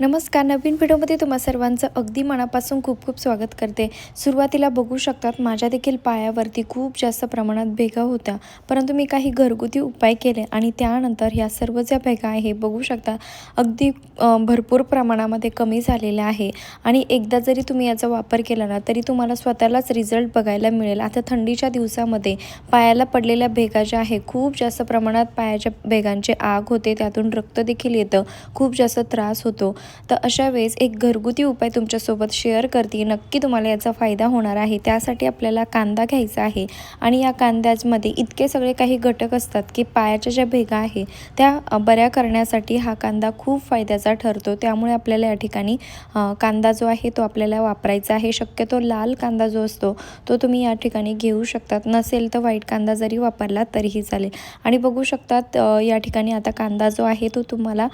नमस्कार नवीन व्हिडिओमध्ये तुम्हा सर्वांचं अगदी मनापासून खूप खूप स्वागत करते. सुरुवातीला बघू शकतात माझ्या देखील पायावरती खूप जास्त प्रमाणात भेगा होत्या. परंतु मी काही घरगुती उपाय केले आणि त्यानंतर ह्या सर्व ज्या भेगा आहे बघू शकता अगदी भरपूर प्रमाणामध्ये कमी झालेल्या आहे. आणि एकदा जरी तुम्ही याचा वापर केला ना तरी तुम्हाला स्वतःलाच रिझल्ट बघायला मिळेल. आता थंडीच्या दिवसामध्ये पायाला पडलेल्या भेगा ज्या आहे खूप जास्त प्रमाणात पायाच्या भेगांचे आग होते त्यातून रक्त देखील येतं खूप जास्त त्रास होतो. तर अशा वेळेस एक घरगुती उपाय तुमच्यासोबत शेअर करते. नक्की तुम्हाला याचा फायदा होणार आहे. त्यासाठी आपल्याला कांदा घ्यायचा आहे. आणि या कांद्यामध्ये इतके सगळे काही घटक असतात की पायाच्या ज्या भेगा आहे त्या बऱ्या करण्यासाठी हा कांदा खूप फायद्याचा ठरतो. त्यामुळे आपल्याला या ठिकाणी कांदा जो आहे तो आपल्याला वापरायचा आहे. शक्यतो लाल कांदा जो असतो तो तुम्ही या ठिकाणी घेऊ शकतात. नसेल तर व्हाईट कांदा जरी वापरला तरीही चालेल. आणि बघू शकतात या ठिकाणी आता कांदा जो आहे तो तुम्हाला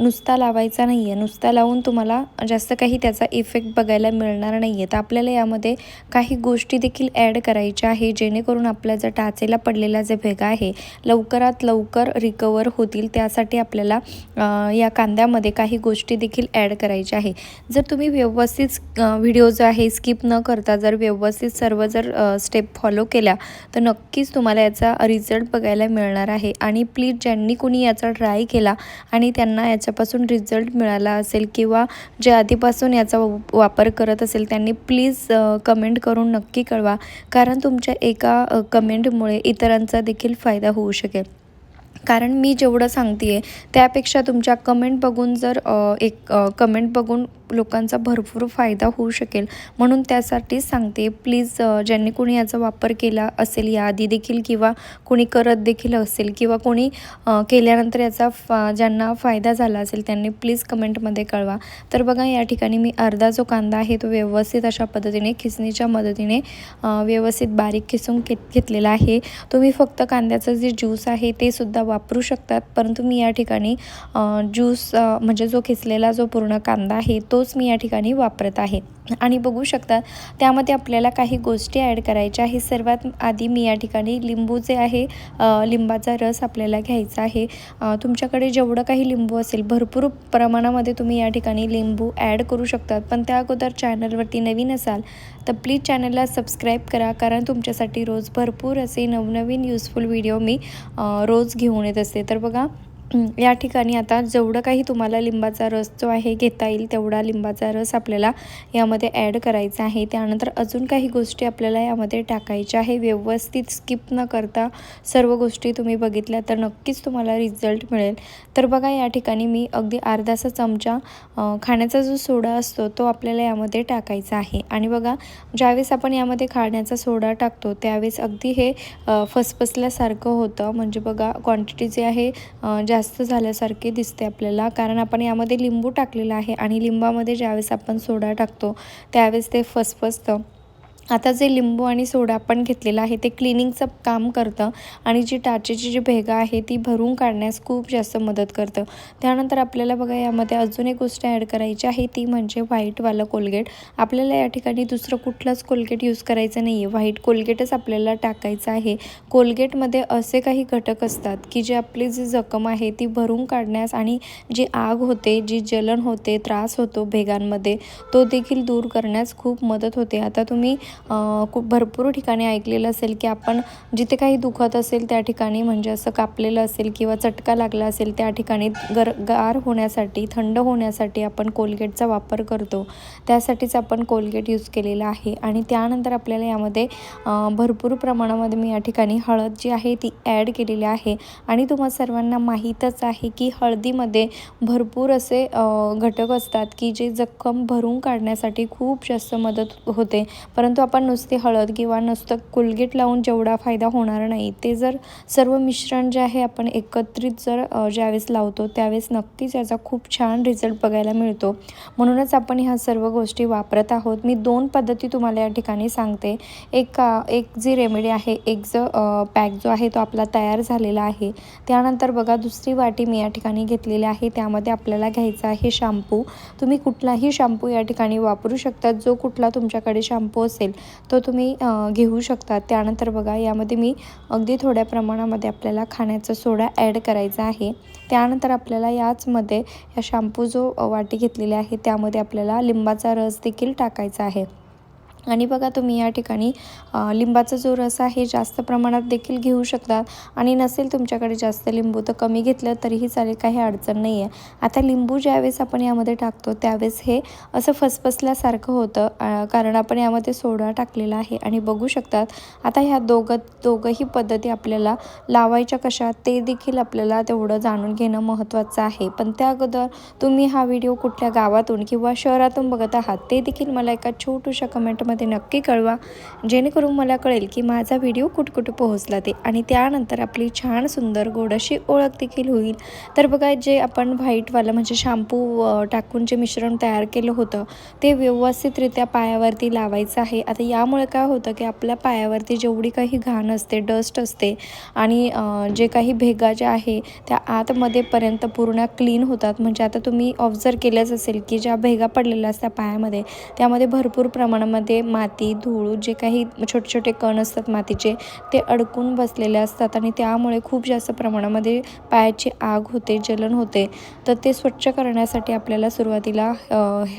नुसता लावायचा नाही आहे नुसता लावून तुम्हाला जास्त काही त्याचा इफेक्ट बघायला मिळणार नाही आहे तर आपल्याला यामध्ये काही गोष्टी देखील ॲड करायच्या आहे जेणेकरून आपल्या जर टाचेला पडलेला जे भेगा आहे लवकरात लवकर रिकवर होतील. त्यासाठी आपल्याला या कांद्यामध्ये काही गोष्टी देखील ॲड करायच्या आहे. जर तुम्ही व्यवस्थित व्हिडिओ जो आहे स्किप न करता जर व्यवस्थित सर्व जर स्टेप फॉलो केल्या तर नक्कीच तुम्हाला याचा रिझल्ट बघायला मिळणार आहे. आणि प्लीज ज्यांनी कोणी याचा ट्राय केला आणि त्यांना याच्यापासून रिझल्ट मिळाला असेल किंवा जे आधीपासून याचा व- वापर करत असेल त्यांनी प्लीज कमेंट करून नक्की कळवा. कारण तुमच्या एका कमेंटमुळे इतरांचा देखील फायदा होऊ शकेल. कारण मी जेवढं सांगते आहे त्यापेक्षा तुमच्या कमेंट बघून जर एक कमेंट बघून लोकांचा भरपूर फायदा होऊ शकेल. म्हणून त्यासाठीच सांगते प्लीज ज्यांनी कोणी याचा वापर केला असेल याआधी देखील किंवा कोणी करत देखील असेल किंवा कोणी केल्यानंतर याचा फा ज्यांना फायदा झाला असेल त्यांनी प्लीज कमेंटमध्ये कळवा. तर बघा या ठिकाणी मी अर्धा जो कांदा आहे तो व्यवस्थित अशा पद्धतीने खिसणीच्या मदतीने व्यवस्थित बारीक खिसून घेत घेतलेला आहे. तुम्ही फक्त कांद्याचं जे ज्यूस आहे ते सुद्धा वापरू शकतात. परंतु मी या ठिकाणी ज्यूस म्हणजे जो खिचलेला जो पूर्ण कांदा आहे तोच मी या ठिकाणी वापरत आहे. आणि बघू शकता त्यामध्ये आपल्याला काही गोष्टी ॲड करायच्या आहे सर्वात आधी मी या ठिकाणी लिंबू जे आहे लिंबाचा रस आपल्याला घ्यायचा आहे. तुमच्याकडे जेवढं काही लिंबू असेल भरपूर प्रमाणामध्ये तुम्ही या ठिकाणी लिंबू ॲड करू शकतात. पण त्या अगोदर चॅनलवरती नवीन असाल तर प्लीज चॅनलला सबस्क्राईब करा. कारण तुमच्यासाठी रोज भरपूर असे नवनवीन यूजफुल व्हिडिओ मी रोज घेऊन येत असते. तर बघा या ठिकाणी आता जेवढं काही तुम्हाला लिंबाचा रस जो आहे घेता येईल तेवढा लिंबाचा रस आपल्याला यामध्ये ॲड करायचा आहे. त्यानंतर अजून काही गोष्टी आपल्याला यामध्ये टाकायच्या आहे. व्यवस्थित स्किप न करता सर्व गोष्टी तुम्ही बघितल्या तर नक्कीच तुम्हाला रिझल्ट मिळेल. तर बघा या ठिकाणी मी अगदी अर्धासा चमचा खाण्याचा जो सोडा असतो तो आपल्याला यामध्ये टाकायचा आहे. आणि बघा ज्यावेळेस आपण यामध्ये खाण्याचा सोडा टाकतो त्यावेळेस अगदी हे फसफसल्यासारखं होतं. म्हणजे बघा क्वांटिटी जी आहे अ, जास्त झाल्यासारखी दिसते आपल्याला. कारण आपण यामध्ये लिंबू टाकलेला आहे आणि लिंबामध्ये ज्यावेळेस आपण सोडा टाकतो त्यावेळेस ते फसफसतं. आता जे लिंबू आणि सोडा आपण घेतलेला आहे ते क्लिनिंगचं काम करतं आणि जी टाचेची जी भेगा आहे ती भरून काढण्यास खूप जास्त मदत करतं. त्यानंतर आपल्याला बघा यामध्ये अजून एक गोष्ट ॲड करायची आहे ती म्हणजे व्हाईटवालं कोलगेट. आपल्याला या ठिकाणी दुसरं कुठलंच कोलगेट यूज करायचं नाही आहे व्हाईट कोलगेटच आपल्याला टाकायचं आहे. कोलगेटमध्ये असे काही घटक असतात की जे आपली जी जखम आहे ती भरून काढण्यास आणि जी आग होते जी जलन होते त्रास होतो भेगांमध्ये तो देखील दूर करण्यास खूप मदत होते. आता तुम्ही खूप भरपूर ठिकाणी ऐकलेलं असेल की आपण जिथे काही दुखत असेल त्या ठिकाणी म्हणजे असं कापलेलं असेल किंवा चटका लागला असेल त्या ठिकाणी गर गार होण्यासाठी थंड होण्यासाठी आपण कोलगेटचा वापर करतो. त्यासाठीच आपण कोलगेट यूज केलेला आहे. आणि त्यानंतर आपल्याला यामध्ये भरपूर प्रमाणामध्ये मी या ठिकाणी हळद जी आहे ती ॲड केलेली आहे. आणि तुम्हा सर्वांना माहीतच आहे की हळदीमध्ये भरपूर असे घटक असतात की जे जखम भरून काढण्यासाठी खूप जास्त मदत होते. परंतु आपण नुसती हळद किंवा नुसतं कोलगेट लावून जेवढा फायदा होणार नाही ते जर सर्व मिश्रण जे आहे आपण एकत्रित जर ज्यावेळेस लावतो त्यावेळेस नक्कीच याचा खूप छान रिझल्ट बघायला मिळतो. म्हणूनच आपण ह्या सर्व गोष्टी वापरत आहोत. मी दोन पद्धती तुम्हाला या ठिकाणी सांगते. एक एक जी रेमेडी आहे एक जो पॅक जो आहे तो आपला तयार झालेला आहे. त्यानंतर बघा दुसरी वाटी मी या ठिकाणी घेतलेली आहे. त्यामध्ये आपल्याला घ्यायचा आहे शॅम्पू तुम्ही कुठलाही शॅम्पू या ठिकाणी वापरू शकता. जो कुठला तुमच्याकडे शॅम्पू असेल तो तुम्ही घेऊ शकता. त्यानंतर बघा यामध्ये मी अगदी थोड्या प्रमाणामध्ये आपल्याला खाण्याचा सोडा ॲड करायचा आहे. त्यानंतर आपल्याला याचमध्ये या शॅम्पू जो वाटी घेतलेली आहे त्यामध्ये आपल्याला लिंबाचा रस देखील टाकायचा आहे. आणि बघा तुम्ही या ठिकाणी लिंबाचा जो रस आहे जास्त प्रमाणात देखील घेऊ शकतात. आणि नसेल तुमच्याकडे जास्त लिंबू तर कमी घेतलं तरीही चालेल काही अडचण नाही आहे आता लिंबू ज्यावेळेस आपण यामध्ये टाकतो त्यावेळेस हे असं फसफसल्यासारखं होतं कारण आपण यामध्ये सोडा टाकलेला आहे. आणि बघू शकतात आता ह्या दोघं दोघंही पद्धती आपल्याला लावायच्या कशा ते देखील आपल्याला तेवढं जाणून घेणं महत्त्वाचं आहे. पण त्या अगोदर तुम्ही हा व्हिडिओ कुठल्या गावातून किंवा शहरातून बघत आहात ते देखील मला एका छोटूशा कमेंटमध्ये नक्की कळवा. जेणेकरून मला कळेल की माझा व्हिडिओ कुठकुठे पोहोचला ते आणि त्यानंतर आपली छान सुंदर गोड अशी ओळख देखील होईल. तर बघा जे आपण व्हाईटवालं म्हणजे शॅम्पू टाकून जे मिश्रण तयार केलं होतं ते व्यवस्थितरित्या पायावरती लावायचं आहे. आता यामुळे काय होतं की आपल्या पायावरती जेवढी काही घाण असते डस्ट असते आणि जे काही भेगा ज्या आहे त्या आतमध्येपर्यंत पूर्ण क्लीन होतात. म्हणजे आता तुम्ही ऑब्झर्व केलंच असेल की ज्या भेगा पडलेल्या असतात पायामध्ये त्यामध्ये भरपूर प्रमाणामध्ये माती धूळ जे काही छोटे छोटे कण असतात मातीचे ते अडकून बसलेले असतात आणि त्यामुळे खूप जास्त प्रमाणामध्ये पायाची आग होते जलन होते. तर ते स्वच्छ करण्यासाठी आपल्याला सुरुवातीला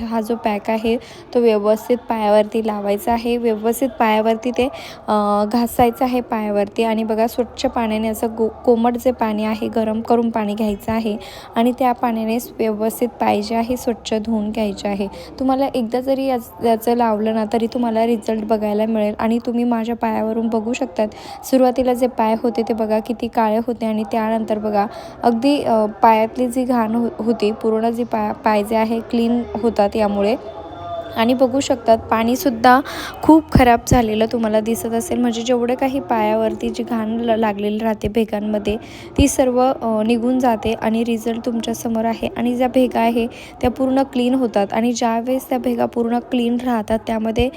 हा जो पॅक आहे तो व्यवस्थित पायावरती लावायचा आहे. व्यवस्थित पायावरती ते घासायचं आहे पायावरती आणि बघा स्वच्छ पाण्याने असं गो कोमट जे पाणी आहे गरम करून पाणी घ्यायचं आहे आणि त्या पाण्याने व्यवस्थित पाहिजे जे आहे स्वच्छ धुवून घ्यायचे आहे. तुम्हाला एकदा जरी याच याचं लावलं ना तरी तुम्हाला रिझल्ट बघायला मिळेल आणि तुम्ही माझ्या पायावरून बघू शकतात. सुरुवातीला जे पाय होते ते बघा किती काळे होते आणि त्यानंतर बघा अगदी पायातली जी घाण हो होती पूर्ण जी पाय पाय जे आहे क्लीन होतात यामुळे. आणि बघू शकतात पाणीसुद्धा खूप खराब झालेलं तुम्हाला दिसत असेल. म्हणजे जेवढं काही पायावरती जी घाण लागलेली राहते भेगांमध्ये ती सर्व निघून जाते आणि रिझल्ट तुमच्यासमोर आहे. आणि ज्या भेगा आहे त्या पूर्ण क्लीन होतात. आणि ज्यावेळेस त्या भेगा पूर्ण क्लीन राहतात त्यामध्ये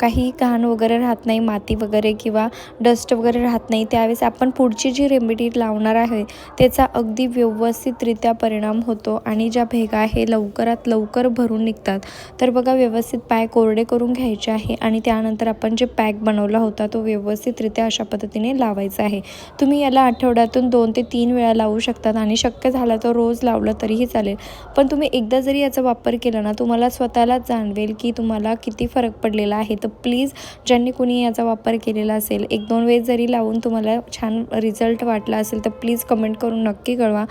काही घाण वगैरे राहत नाही माती वगैरे किंवा डस्ट वगैरे राहत नाही त्यावेळेस आपण पुढची जी रेमेडी लावणार आहे त्याचा अगदी व्यवस्थितरित्या परिणाम होतो. आणि ज्या भेगा आहे लवकरात लवकर भरून निघतात. तर बघा व्यवस्थित व्यवस्थित पाय कोरडे करून घ्यायचे आहे आणि त्यानंतर आपण जे पॅक बनवला होता तो व्यवस्थितरित्या अशा पद्धतीने लावायचा आहे. तुम्ही याला आठवड्यातून दोन ते तीन वेळा लावू शकतात आणि शक्य झालं तर रोज लावलं तरीही चालेल. पण तुम्ही एकदा जरी याचा वापर केला ना तुम्हाला स्वतःलाच जाणवेल की तुम्हाला किती फरक पडलेला आहे. तर प्लीज ज्यांनी कोणी याचा वापर केलेला असेल एक दोन वेळेस जरी लावून तुम्हाला छान रिझल्ट वाटला असेल तर प्लीज कमेंट करून नक्की कळवा.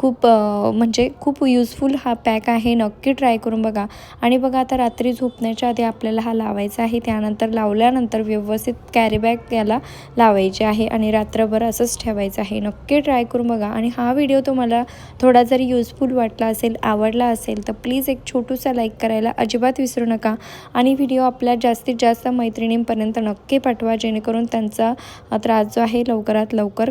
खूप म्हणजे खूप यूजफुल हा पॅक आहे. नक्की ट्राय करून बघा. आणि बघा आता रात्री झोपण्याच्या आधी आपल्याला हा लावायचा आहे. त्यानंतर लावल्यानंतर व्यवस्थित कॅरीबॅग याला लावायचे आहे आणि रात्रभर असंच ठेवायचं आहे. नक्की ट्राय करून बघा. आणि हा व्हिडिओ तुम्हाला थोडा जरी युजफुल वाटला असेल आवडला असेल तर प्लीज एक छोटूसा लाईक करायला अजिबात विसरू नका. आणि व्हिडिओ आपल्या जास्तीत जास्त मैत्रिणींपर्यंत नक्की पाठवा जेणेकरून त्यांचा त्रास जो आहे लवकरात लवकर